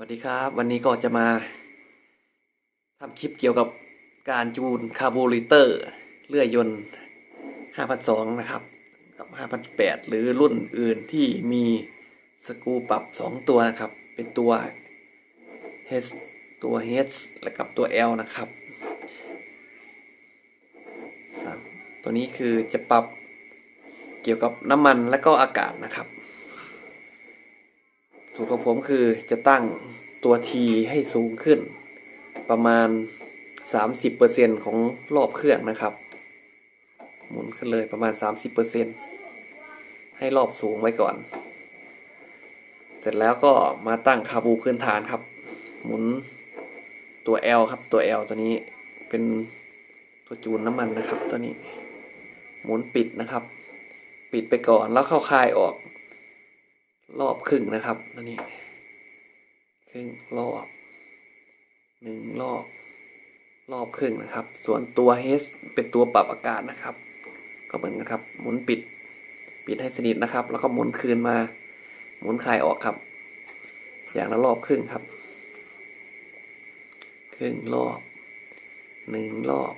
วัสดีครับ วันนี้ก็จะมาทำคลิปเกี่ยวกับการจูนคาร์บูเรเตอร์เลื่อยยนต์ 5,200 นะครับ กับ 5,800 หรือรุ่นอื่นที่มีสกูปรับ 2 ตัวนะครับ เป็นตัว H ตัว H และกับตัว L นะครับตัวนี้คือจะปรับเกี่ยวกับน้ำมันและก็อากาศนะครับ สูตรของผมคือจะตั้งตัว T ให้สูงขึ้น ประมาณ 30%ของรอบเครื่องนะครับ หมุนขึ้นเลยประมาณ 30%ให้รอบสูงไว้ก่อน เสร็จแล้วก็มาตั้งคาบูพื้นฐานครับ หมุนตัว L ครับตัว L ตัวนี้เป็นตัวจูนน้ำมันนะครับ ตัวนี้ หมุนปิดนะครับ ปิดไปก่อนแล้วเข้าคายออก รอบครึ่งนะครับตัวนี้ครึ่งรอบหนึ่งรอบรอบครึ่งนะครับ ส่วนตัว H เป็นตัวปรับอากาศนะครับ ก็เหมือนกันครับ หมุนปิด ปิดให้สนิทนะครับ แล้วก็หมุนคืนมา หมุนคลายออกครับ อย่างละรอบครึ่งครับ ครึ่งรอบหนึ่งรอบ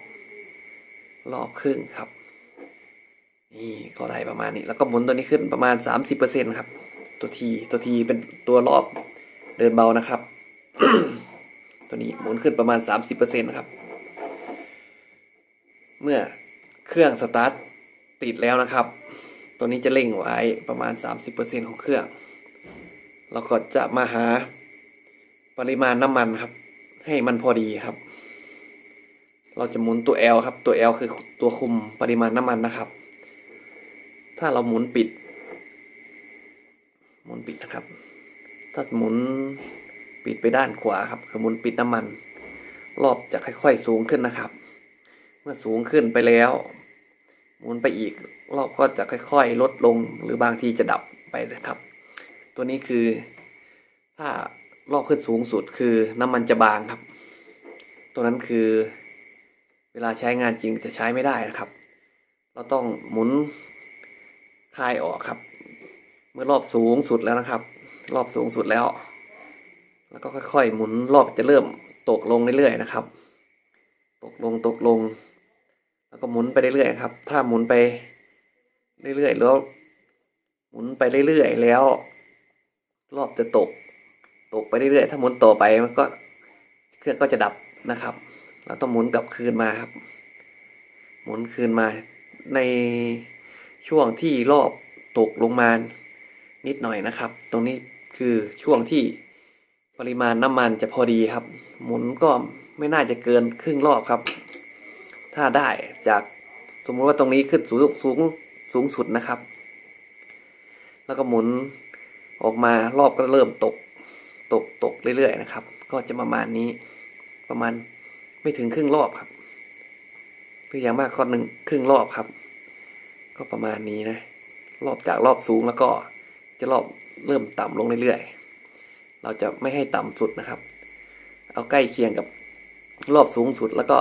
รอบครึ่งครับ นี่ก็ได้ประมาณนี้ แล้วก็หมุนตัวนี้ขึ้นประมาณ 30%ครับ ตัวทีตัวทีเป็นตัวรอบเดินเบานะครับ ตัวนี้หมุนขึ้นประมาณ 30%นะครับ เมื่อเครื่องสตาร์ทติดแล้วนะครับ ตัวนี้จะเร่งไว้ประมาณ 30%ของเครื่อง เราก็จะมาหาปริมาณน้ำมันครับ ให้มันพอดีครับ เราจะหมุนตัว L ครับ ตัว L คือตัวคุมปริมาณน้ำมันนะครับ ถ้าเราหมุนปิด หมุนปิดนะครับ ถ้าหมุนปิดไปด้านขวาครับคือหมุนปิดน้ำมัน รอบจะค่อย ๆ สูงขึ้นนะครับ เมื่อสูงขึ้นไปแล้ว หมุนไปอีกรอบก็จะค่อย ๆ ลดลงหรือบางทีจะดับไปนะครับ ตัวนี้คือถ้ารอบขึ้นสูงสุดคือน้ำมันจะบางครับ ตัวนั้นคือเวลาใช้งานจริงจะใช้ไม่ได้นะครับ เราต้องหมุนคลายออกครับ มื่อรอบสูงสุดแล้วนะครับ รอบสูงสุดแล้ว แล้วก็ค่อยๆ หมุนรอบจะเริ่มตกลงเรื่อยๆนะครับ ตกลงตกลง แล้วก็หมุนไปเรื่อยๆครับ ถ้าหมุนไปเรื่อยๆแล้ว หมุนไปเรื่อยๆแล้ว รอบจะตก ตกไปเรื่อยๆ ถ้าหมุนต่อไปมันก็เครื่องก็จะดับนะครับ เราต้องหมุนกลับคืนมาครับ หมุนคืนมาในช่วงที่รอบตกลงมา นิดหน่อยนะครับ ตรงนี้คือช่วงที่ปริมาณน้ำมันจะพอดีครับ หมุนก็ไม่น่าจะเกินครึ่งรอบครับ ถ้าได้จากสมมุติว่าตรงนี้ขึ้นสูงสูงสูงสุดนะครับ แล้วก็หมุนออกมารอบก็เริ่มตก ตกตกเรื่อยๆนะครับ ก็จะประมาณนี้ประมาณไม่ถึงครึ่งรอบครับหรืออย่างมากก็หนึ่งครึ่งรอบครับ ก็ประมาณนี้นะ รอบจากรอบสูงแล้วก็ จะรอบเริ่มต่ำลงเรื่อยๆ เราจะไม่ให้ต่ำสุดนะครับ เอาใกล้เคียงกับรอบสูงสุดแล้วก็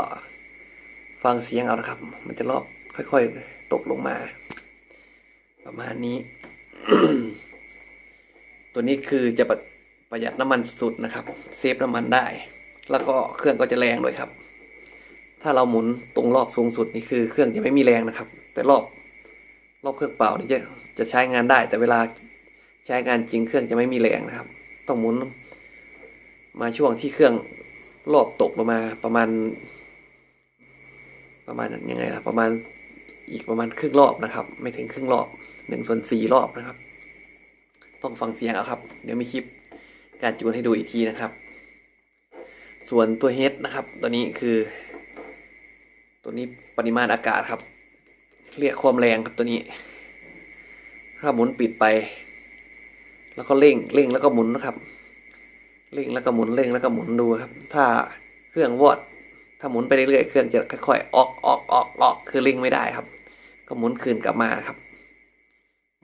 ฟังเสียงเอานะครับ มันจะรอบค่อยๆ ตกลงมา ประมาณนี้ ตัวนี้คือจะประประหยัดน้ำมันสุดๆนะครับ เซฟน้ำมันได้ แล้วก็เครื่องก็จะแรงด้วยครับ ถ้าเราหมุนตรงรอบสูงสุดนี่คือเครื่องจะไม่มีแรงนะครับ แต่รอบรอบเครื่องเป่านี่จะจะใช้งานได้ แต่เวลา ใช้งานจริงเครื่องจะไม่มีแรงนะครับ ต้องหมุนมาช่วงที่เครื่องรอบตกลงมาประมาณ ประมาณยังไงล่ะประมาณอีกประมาณครึ่งรอบนะครับ ไม่ถึงครึ่งรอบหนึ่งส่วนสี่รอบนะครับ ต้องฟังเสียงเอาครับ เดี๋ยวมีคลิปการจูนให้ดูอีกทีนะครับ ส่วนตัวเฮดนะครับ ตัวนี้คือ ตัวนี้ปริมาณอากาศครับ เรียกความแรงครับตัวนี้ ถ้าหมุนปิดไป แล้วก็เร่งเร่งแล้วก็หมุนนะครับเร่งแล้วก็หมุนเร่งแล้วก็หมุนดูครับ ถ้าเครื่องวอดถ้าหมุนไปเรื่อยๆเครื่องจะค่อยๆออกออกออกออกคือเร่งไม่ได้ครับ ก็หมุนคืนกลับมาครับ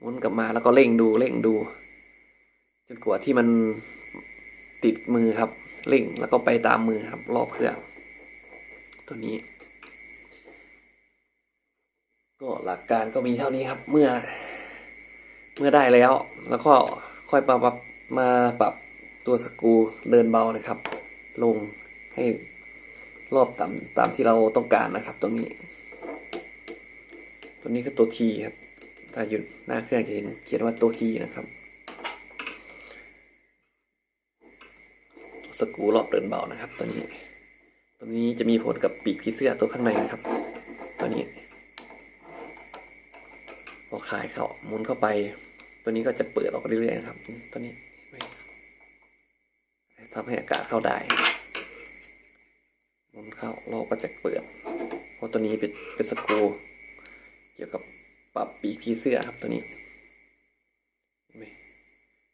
หมุนกลับมาแล้วก็เร่งดูเร่งดูจนกว่าที่มันติดมือครับเร่งแล้วก็ไปตามมือครับ รอบเครื่องตัวนี้ ก็หลักการก็มีเท่านี้ครับ เมื่อ เมื่อได้แล้ว แล้วก็ ค่อยปรับมาปรับตัวสกูเดินเบานะครับ ลงให้รอบตามตามที่เราต้องการนะครับตรงนี้ ตัวนี้ก็ตัวทีครับถ้าอยู่หน้าเครื่องจะเห็นเขียนว่าตัวทีนะครับตัวสกูรอบเดินเบานะครับ ตัวนี้ ตัวนี้จะมีผลกับปีกผีเสื้อตัวข้างในนะครับ ตัวนี้พอขายเข้าหมุนเข้าไป ตัวนี้ก็จะเปิดออกเรื่อยๆนะครับ ตัวนี้ทำให้อากาศเข้าได้หมุนเข้าเราก็จะเปิด เพราะตัวนี้เป็นเป็นสกรูเกี่ยวกับปรับปีกผีเสื้อครับตัวนี้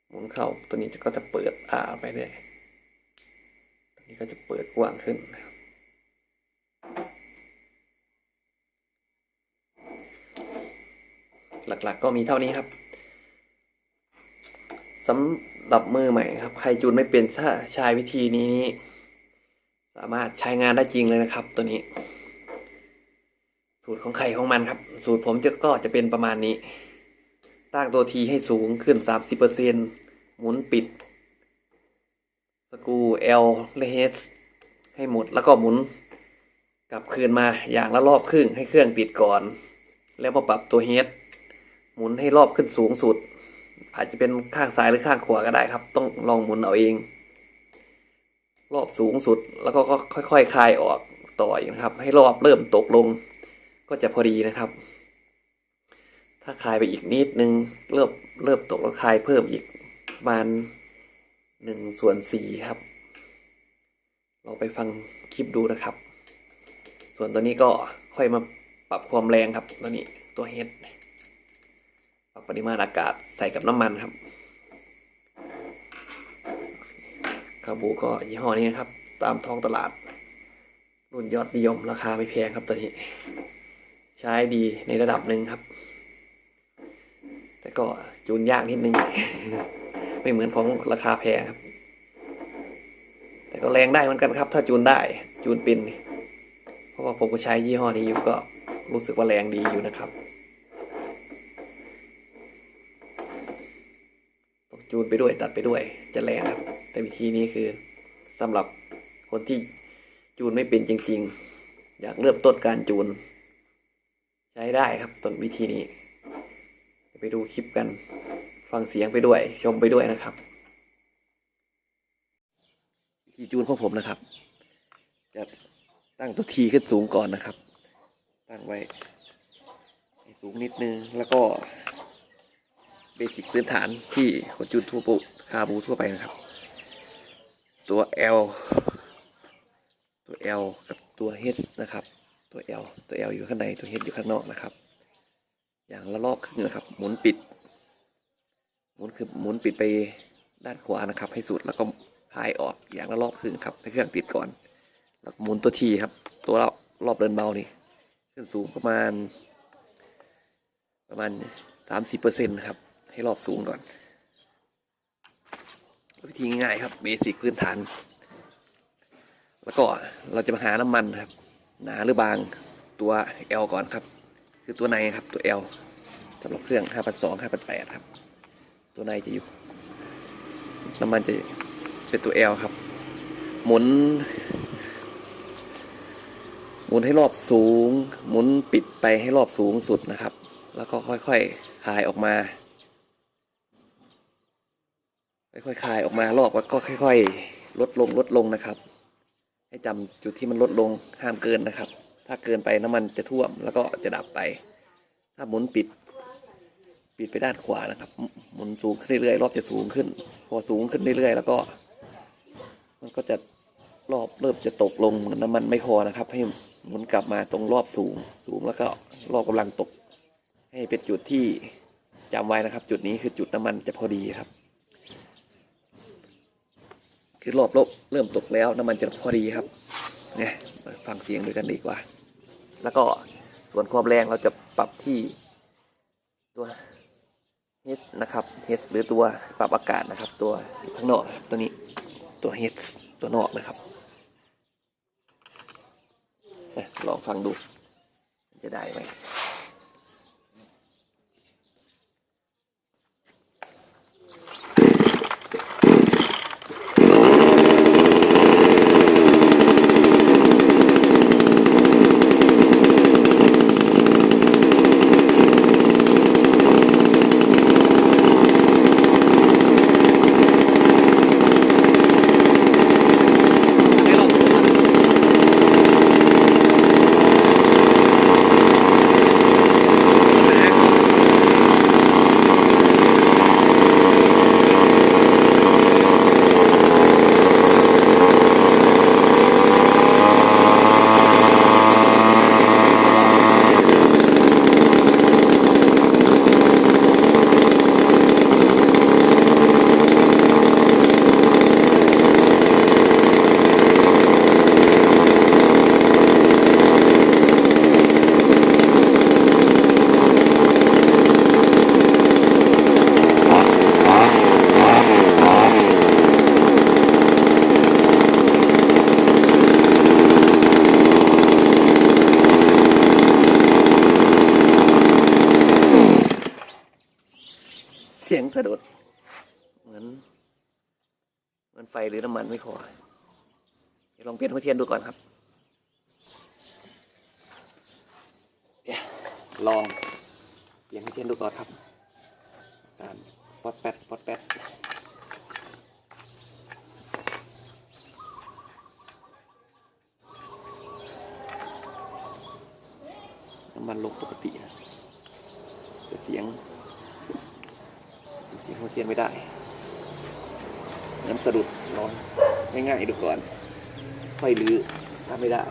หมุนเข้าตัวนี้ก็จะเปิดอ่าไปเรื่อยตัวนี้ก็จะเปิดกว้างขึ้นนะครับหลักๆก็มีเท่านี้ครับ สำหรับมือใหม่ครับ ใครจูนไม่เป็นถ้าใช้วิธีนี้นี้ สามารถใช้งานได้จริงเลยนะครับ ตัวนี้ สูตรของใครของมันครับ สูตรผมจะก็จะเป็นประมาณนี้ ตั้งตัวทีให้สูงขึ้น 30%หมุนปิด สกู L และ H ให้หมดแล้วก็หมุน กลับคืนมาอย่างละรอบครึ่งให้เครื่องติดก่อน แล้วมาปรับตัว H หมุนให้รอบขึ้นสูงสุด อาจจะเป็นข้างซ้ายหรือข้างขวาก็ได้ครับ ต้องลองหมุนเอาเอง รอบสูงสุดแล้วก็ค่อยๆคลายออกต่ออีกนะครับ ให้รอบเริ่มตกลง ก็จะพอดีนะครับ ถ้าคลายไปอีกนิดนึงเริ่มเริ่มตกแล้วคลายเพิ่มอีกประมาณหนึ่งส่วนสี่ครับเราไปฟังคลิปดูนะครับ ส่วนตัวนี้ก็ค่อยมาปรับความแรงครับตัวนี้ตัวเฮด ปรับปริมาณอากาศใส่กับน้ำมันครับคาบูก็ยี่ห้อนี้นะครับ ตามท้องตลาด รุ่นยอดนิยมราคาไม่แพงครับตัวนี้ ใช้ดีในระดับหนึ่งครับ แต่ก็จูนยากนิดนึง ไม่เหมือนของราคาแพงครับ แต่ก็แรงได้เหมือนกันครับ ถ้าจูนได้จูนเป็นนี่เพราะว่าผมก็ใช้ยี่ห้อนี้อยู่ก็รู้สึกว่าแรงดีอยู่นะครับ ต้อง จูนไปด้วยตัดไปด้วยจะแรงครับ แต่วิธีนี้คือสำหรับคนที่จูนไม่เป็นจริง ๆ อยากเริ่มต้นการจูน ใช้ได้ครับต้นวิธีนี้ ไปดูคลิปกัน ฟังเสียงไปด้วย ชมไปด้วยนะครับ วิธีจูนของผมนะครับ จะตั้งตัวทีขึ้นสูงก่อนนะครับ ตั้งไว้สูงนิดนึงแล้วก็ เบสิกพื้นฐานที่คนจูนทั่วไปคาบูทั่วไปนะครับ ตัว L ตัว L กับตัว H นะครับ ตัว L ตัว L อยู่ข้างในตัว H อยู่ข้างนอกนะครับ อย่างละรอบครึ่งนะครับ หมุนปิด หมุนคือหมุนปิดไปด้านขวานะครับ ให้สุดแล้วก็คลายออกอย่างละรอบครึ่งครับให้เครื่องติดก่อน แล้วหมุนตัวทีครับ ตัวรอบรอบเดินเบานี่ขึ้นสูงประมาณ ประมาณสามสิบเปอร์เซ็นต์ครับ ให้รอบสูงก่อน วิธีง่ายๆครับเบสิกพื้นฐาน แล้วก็เราจะมาหาน้ำมันครับ หนาหรือบางตัว L ก่อนครับ คือตัวในครับตัว L สำหรับเครื่อง 5,200 5,800 ครับ ตัวในจะอยู่ น้ำมันจะเป็นตัว L ครับ หมุน หมุนให้รอบสูง หมุนปิดไปให้รอบสูงสุดนะครับ แล้วก็ค่อยๆคลายออกมา ค่อยๆคลายออกมารอบก็ค่อย ๆ ลดลงลดลงนะครับ ให้จำจุดที่มันลดลงห้ามเกินนะครับ ถ้าเกินไปน้ำมันจะท่วมแล้วก็จะดับไป ถ้าหมุนปิด ปิดไปด้านขวานะครับหมุนสูงขึ้นเรื่อยๆรอบจะสูงขึ้น พอสูงขึ้นเรื่อยๆ แล้วก็ มันก็จะรอบเริ่มจะตกลงเหมือนน้ำมันไม่พอนะครับ ให้หมุนกลับมาตรงรอบสูงสูงแล้วก็รอบกำลังตก ให้เป็นจุดที่จำไว้นะครับ จุดนี้คือจุดน้ำมันจะพอดีครับ คือรอบลบเริ่มตกแล้วน้ำมันจะพอดีครับเนี่ยมาฟังเสียงด้วยกันดีกว่า แล้วก็ส่วนความแรงเราจะปรับที่ตัว H นะครับ H หรือตัวปรับอากาศนะครับ ตัวข้างนอกตัวนี้ตัว H ตัวนอกนะครับลองฟังดู จะได้ไหม สียงสะดุด เหมือนเหมือนไฟหรือน้ำมันไม่พอดีลองเปลี่ยนหัวเทียนดูก่อนครับเดี๋ยวลองเปลี่ยนหัวเทียนดูก่อนครับการปอดแปดปอดแปดน้ำมันลงปกตินะแต่เสียง เสียงหัวเทียนไม่ได้ น้ำสะดุดลองง่ายๆดูก่อน ค่อยลื้อถ้าไม่ได้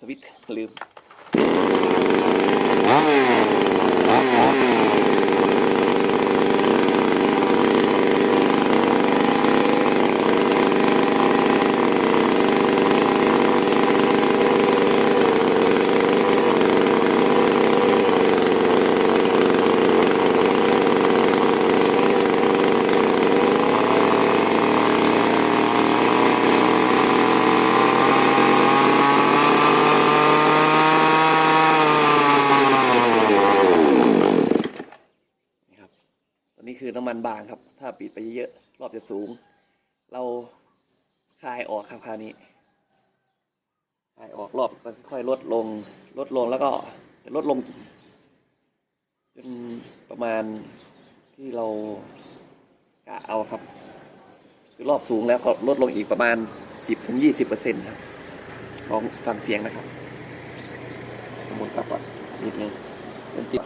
สวิตช์ลืม คือน้ำมันบางครับ ถ้าปิดไปเยอะๆรอบจะสูง เราคลายออกครับคราวนี้คลายออกรอบค่อยลดลง ลดลงแล้วก็จะลดลงจนประมาณที่เรากะเอาครับคือรอบสูงแล้วก็ลดลงอีกประมาณ 10-20%ครับลองฟังเสียงนะครับสมมติกลับก่อนนิดนึงเป็นติด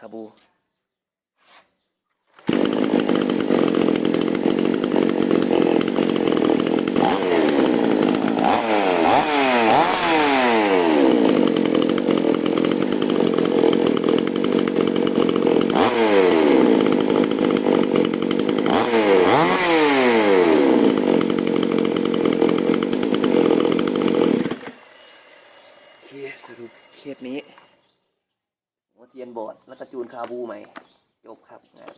ำหรับการจุดคาบู โอเคสรุปเคสนี้ หัวเทียนบอดแล้วก็จูนคาบูใหม่ จบครับงาน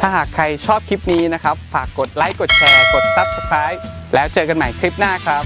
ถ้า หากใครชอบคลิปนี้นะครับ ฝากกดไลค์กดแชร์ กด Subscribe แล้วเจอกันใหม่คลิปหน้าครับ